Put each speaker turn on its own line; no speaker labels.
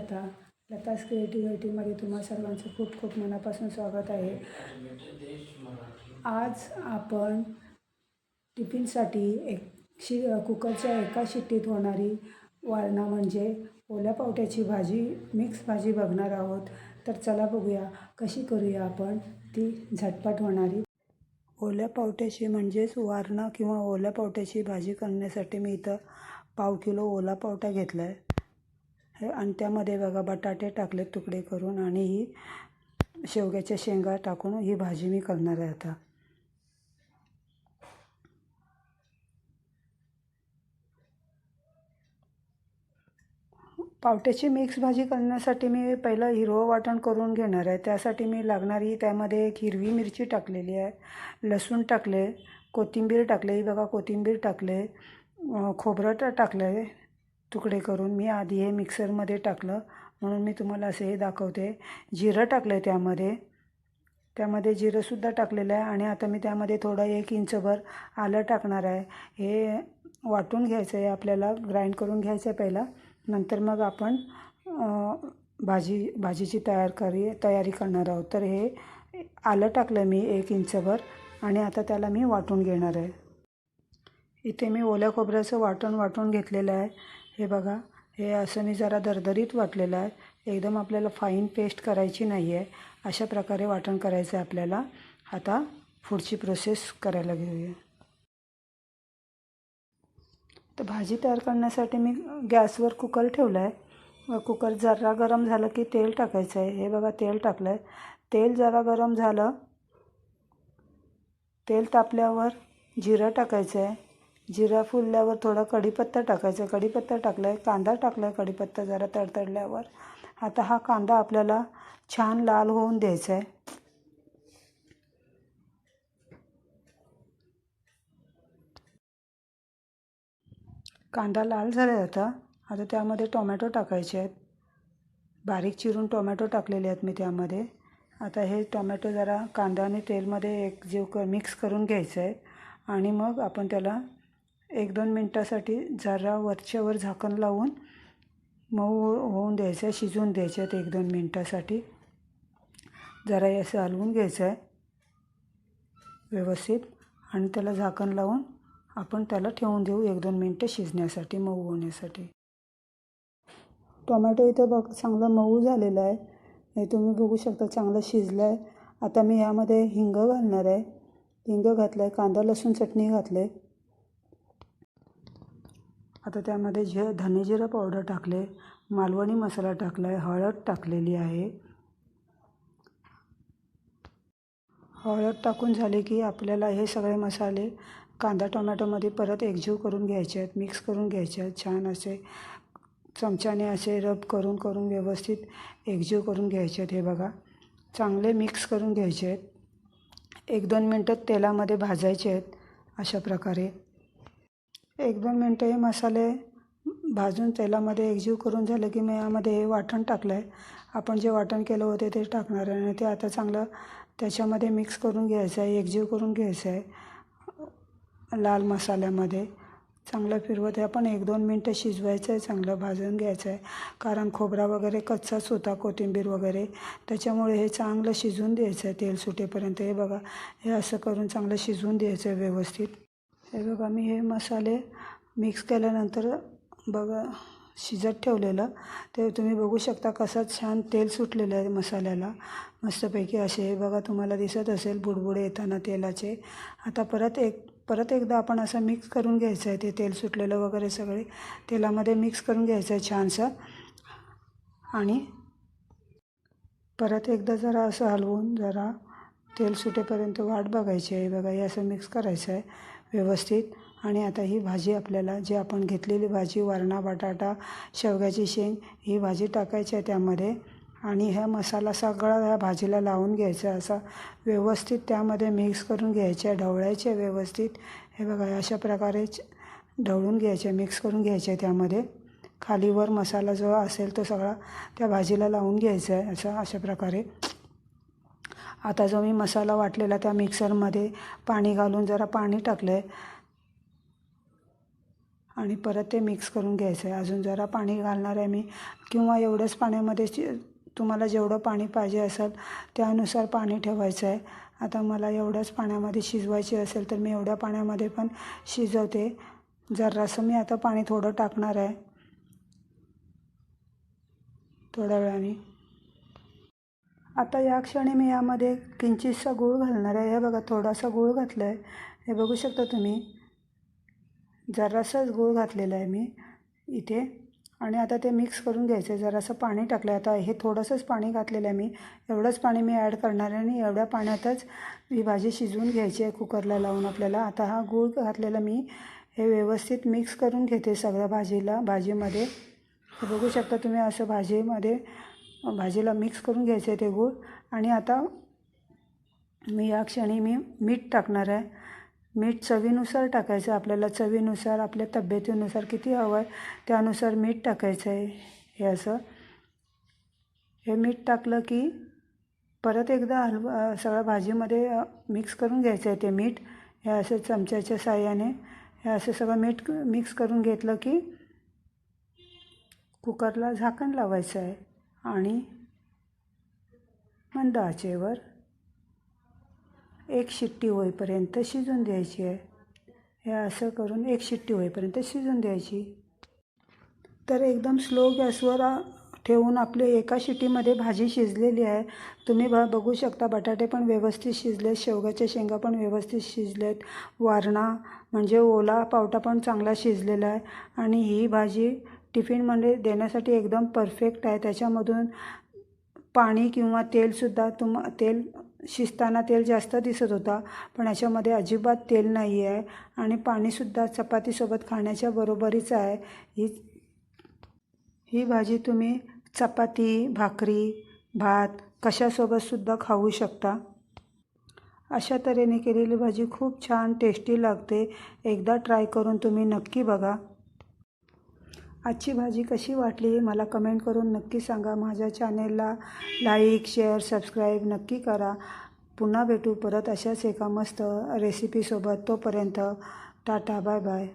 लता लताज क्रिएटिव्हिटीमध्ये तुम्हा सर्वांचं खूप खूप मनापासून स्वागत आहे. आज आपण टिफिनसाठी एक शि कुकरच्या एका शिट्टीत होणारी वारणा म्हणजे ओल्या पावट्याची भाजी मिक्स भाजी बघणार आहोत. तर चला बघूया कशी करूया आपण ती झटपट होणारी. ओल्या पावट्याची म्हणजेच वारणा किंवा ओल्या पावट्याची भाजी करण्यासाठी मी इथं पाव किलो ओला पावटा घेतला आहे आणि त्यामध्ये बघा बटाटे टाकले तुकडे करून आणि ही शेवग्याच्या शेंगा टाकून ही भाजी मी करणार आहे आता. पावट्याची मिक्स भाजी करण्यासाठी मी पहिलं हिरवं वाटण करून घेणार आहे. त्यासाठी मी लागणारी त्यामध्ये एक हिरवी मिरची टाकलेली आहे लसूण टाकले कोथिंबीर टाकले ही बघा कोथिंबीर टाकले खोबरं टाकलं आहे तुकडे करून मी आधी हे मिक्सरमध्ये टाकलं. म्हणून मी तुम्हाला असे हे दाखवते. जिरं टाकलं आहे त्यामध्ये. त्यामध्ये जिरंसुद्धा टाकलेलं आहे आणि आता मी त्यामध्ये थोडं एक इंचभर आलं टाकणार आहे. हे वाटून घ्यायचं आहे आपल्याला ग्राइंड करून घ्यायचं आहे पहिला. नंतर मग आपण भाजी भाजीची तयार करी तयारी करणार आहोत. तर हे आलं टाकलं मी एक इंचभर आणि आता त्याला मी वाटून घेणार आहे. इथे मी ओल्या खोबऱ्याचं वाटण वाटून घेतलेलं आहे. हे बघा हे असं मी जरा दरदरीत वाटलेलं आहे. एकदम आपल्याला फाईन पेस्ट करायची नाही आहे अशा प्रकारे वाटण करायचं आहे आपल्याला. आता पुढची प्रोसेस करायला घेऊया. तर भाजी तयार करण्यासाठी मी गॅसवर कुकर ठेवलं आहे कुकर जरा गरम झालं की तेल टाकायचं आहे हे बघा तेल टाकलं आहे तेल जरा गरम झालं तेल तापल्यावर जिरं टाकायचं आहे जिरा फुलल्यावर थोडा कढीपत्ता टाकायचा. आहे कढीपत्ता टाकला आहे कांदा टाकला आहे कढीपत्ता जरा तडतडल्यावर. आता हा कांदा आपल्याला छान लाल होऊन द्यायचा आहे कांदा लाल झाला आहे आता. आता त्यामध्ये टोमॅटो टाकायचे आहेत. बारीक चिरून टोमॅटो टाकलेले आहेत मी त्यामध्ये. आता हे टोमॅटो जरा कांदा आणि तेलमध्ये एक जीव क मिक्स करून घ्यायचं आहे आणि मग आपण त्याला एक दोन मिनटासाठी जरा वरच्यावर झाकण लावून मऊ होऊन द्यायचं आहे शिजवून द्यायचे आहेत एक दोन मिनटासाठी. जरा असं हलवून घ्यायचं आहे व्यवस्थित आणि त्याला झाकण लावून आपण त्याला ठेवून देऊ एक दोन मिनटं शिजण्यासाठी मऊ होण्यासाठी. टोमॅटो इथं बघ चांगला मऊ झालेला आहे. हे तुम्ही बघू शकता चांगलं शिजलं आहे. आता मी यामध्ये हिंग घालणार आहे. हिंग घातलं आहे कांदा लसूण चटणी घातलं आहे आता त्यामध्ये जे धनेजिरा पावडर टाकले मालवणी मसाला टाकला आहे हळद टाकलेली आहे. हळद टाकून झाले की आपल्याला हे सगळे मसाले कांदा टोमॅटोमध्ये परत एकजीव करून घ्यायचे आहेत मिक्स करून घ्यायचे आहेत. छान असे चमच्याने असे रब करून करून व्यवस्थित एकजीव करून घ्यायचे आहेत. हे बघा चांगले मिक्स करून घ्यायचे आहेत. एक दोन मिनटं तेलामध्ये भाजायचे आहेत अशा प्रकारे. एक दोन मिनटं हे मसाले भाजून तेलामध्ये एकजीव करून झालं की मी यामध्ये हे वाटण टाकलं आहे आपण जे वाटण केलं होते ते टाकणार आहे आणि ते आता चांगलं त्याच्यामध्ये मिक्स करून घ्यायचं आहे एकजीव करून घ्यायचं आहे लाल मसाल्यामध्ये. चांगलं फिरवत आहे. आपण एक दोन मिनटं शिजवायचं आहे चांगलं भाजून घ्यायचं आहे. कारण खोबरा वगैरे कच्चाच होता कोथिंबीर वगैरे. त्याच्यामुळे हे चांगलं शिजवून द्यायचं आहे तेल सुटेपर्यंत. हे बघा हे असं करून चांगलं शिजवून द्यायचं आहे व्यवस्थित. हे बघा मी हे मसाले मिक्स केल्यानंतर बघा शिजत ठेवलेलं. ते तुम्ही बघू शकता कसं छान तेल सुटलेलं आहे मसाल्याला. मस्तपैकी असे हे बघा तुम्हाला दिसत असेल बुडबुडे येताना तेलाचे. आता परत एक परत एकदा आपण असं मिक्स करून घ्यायचं आहे ते तेल सुटलेलं वगैरे सगळे तेलामध्ये मिक्स करून घ्यायचं आहे छानसं. आणि परत एकदा जरा असं हलवून जरा तेल सुटेपर्यंत वाट बघायची आहे. बघा हे असं मिक्स करायचं आहे. व्यवस्थित. आणि आता ही भाजी आपल्याला जी आपण घेतलेली भाजी वारणा बटाटा शेवग्याची शेंग ही भाजी टाकायची आहे त्यामध्ये. आणि हा मसाला सगळा ह्या भाजीला लावून घ्यायचा असा. व्यवस्थित त्यामध्ये मिक्स करून घ्यायचे ढवळायचे व्यवस्थित. हे बघा अशा प्रकारे ढवळून घ्यायचे मिक्स करून घ्यायचे त्यामध्ये. खालीवर मसाला जो असेल तो सगळा त्या भाजीला लावून घ्यायचा आहे असं अशा प्रकारे. आता जो मी मसाला वाटलेला त्या मिक्सरमध्ये पाणी घालून जरा पाणी टाकलं आहे आणि परत ते मिक्स करून घ्यायचं आहे अजून जरा पाणी घालणार आहे मी. किंवा एवढंच पाण्यामध्ये शि तुम्हाला जेवढं पाणी पाहिजे असेल त्यानुसार पाणी ठेवायचं आहे आता मला एवढ्याच पाण्यामध्ये शिजवायची असेल तर मी एवढ्या पाण्यामध्ये पण शिजवते. जरासं मी आता पाणी थोडं टाकणार आहे. थोड्या वेळाने. आता या क्षणी मी यामध्ये किंचितसा गूळ घालणार आहे. हे बघा थोडासा गूळ घातला आहे हे बघू शकता तुम्ही. जरासाच गूळ घातलेला आहे मी इथे. आणि आता ते मिक्स करून घ्यायचं आहे जरासं पाणी टाकलं आहे आता हे थोडंसंच पाणी घातलेलं आहे मी. एवढंच पाणी मी ॲड करणार आहे आणि एवढ्या पाण्यातच ही भाजी शिजवून घ्यायची आहे कुकरला लावून आपल्याला. आता हा गूळ घातलेला मी हे व्यवस्थित मिक्स करून घेते सगळ्या भाजीला भाजीमध्ये. हे बघू शकता तुम्ही असं भाजीमध्ये भाजीला मिक्स करून घ्यायचं आहे ते गूळ. आणि आता मी या क्षणी मी मीठ टाकणार आहे. मीठ चवीनुसार टाकायचं आपल्याला चवीनुसार आपल्या तब्येतीनुसार किती हवं आहे त्यानुसार मीठ टाकायचं आहे. हे असं. हे मीठ टाकलं की परत एकदा हलवा सगळ्या भाजीमध्ये मिक्स करून घ्यायचं आहे ते मीठ. हे असं चमच्याच्या साह्याने हे असं सगळं मीठ मिक्स करून घेतलं की कुकरला झाकण लावायचं आहे. आणि मंद आचेवर एक शिट्टी होईपर्यंत शिजून द्यायची आहे. हे असं करून एक शिट्टी होईपर्यंत शिजून द्यायची. तर एकदम स्लो गॅसवर ठेवून आपले एका शिट्टीमध्ये भाजी शिजलेली आहे. तुम्ही ब बघू शकता बटाटे पण व्यवस्थित शिजलेत शेवगाच्या शेंगा पण व्यवस्थित शिजलेत वारणा म्हणजे ओला पावटा पण चांगला शिजलेला आहे. आणि ही भाजी टिफिनमध्ये म्हणजे देण्यासाठी एकदम परफेक्ट आहे. त्याच्यामधून पाणी किंवा तेलसुद्धा तुम तेल शिजताना तेल जास्त दिसत होता पण याच्यामध्ये अजिबात तेल नाही आहे आणि पाणीसुद्धा चपातीसोबत खाण्याच्या बरोबरीचं आहे. ही ही भाजी तुम्ही चपाती भाकरी भात कशासोबतसुद्धा खाऊ शकता. अशा तऱ्हेने केलेली भाजी खूप छान टेस्टी लागते. एकदा ट्राय करून तुम्ही नक्की बघा. आजची भाजी कशी वाटली मला कमेंट करून नक्की सांगा. माझ्या चॅनेलला लाईक शेअर सबस्क्राईब नक्की करा. पुन्हा भेटू परत अशाच एका मस्त रेसिपीसोबत तोपर्यंत टाटा बाय बाय.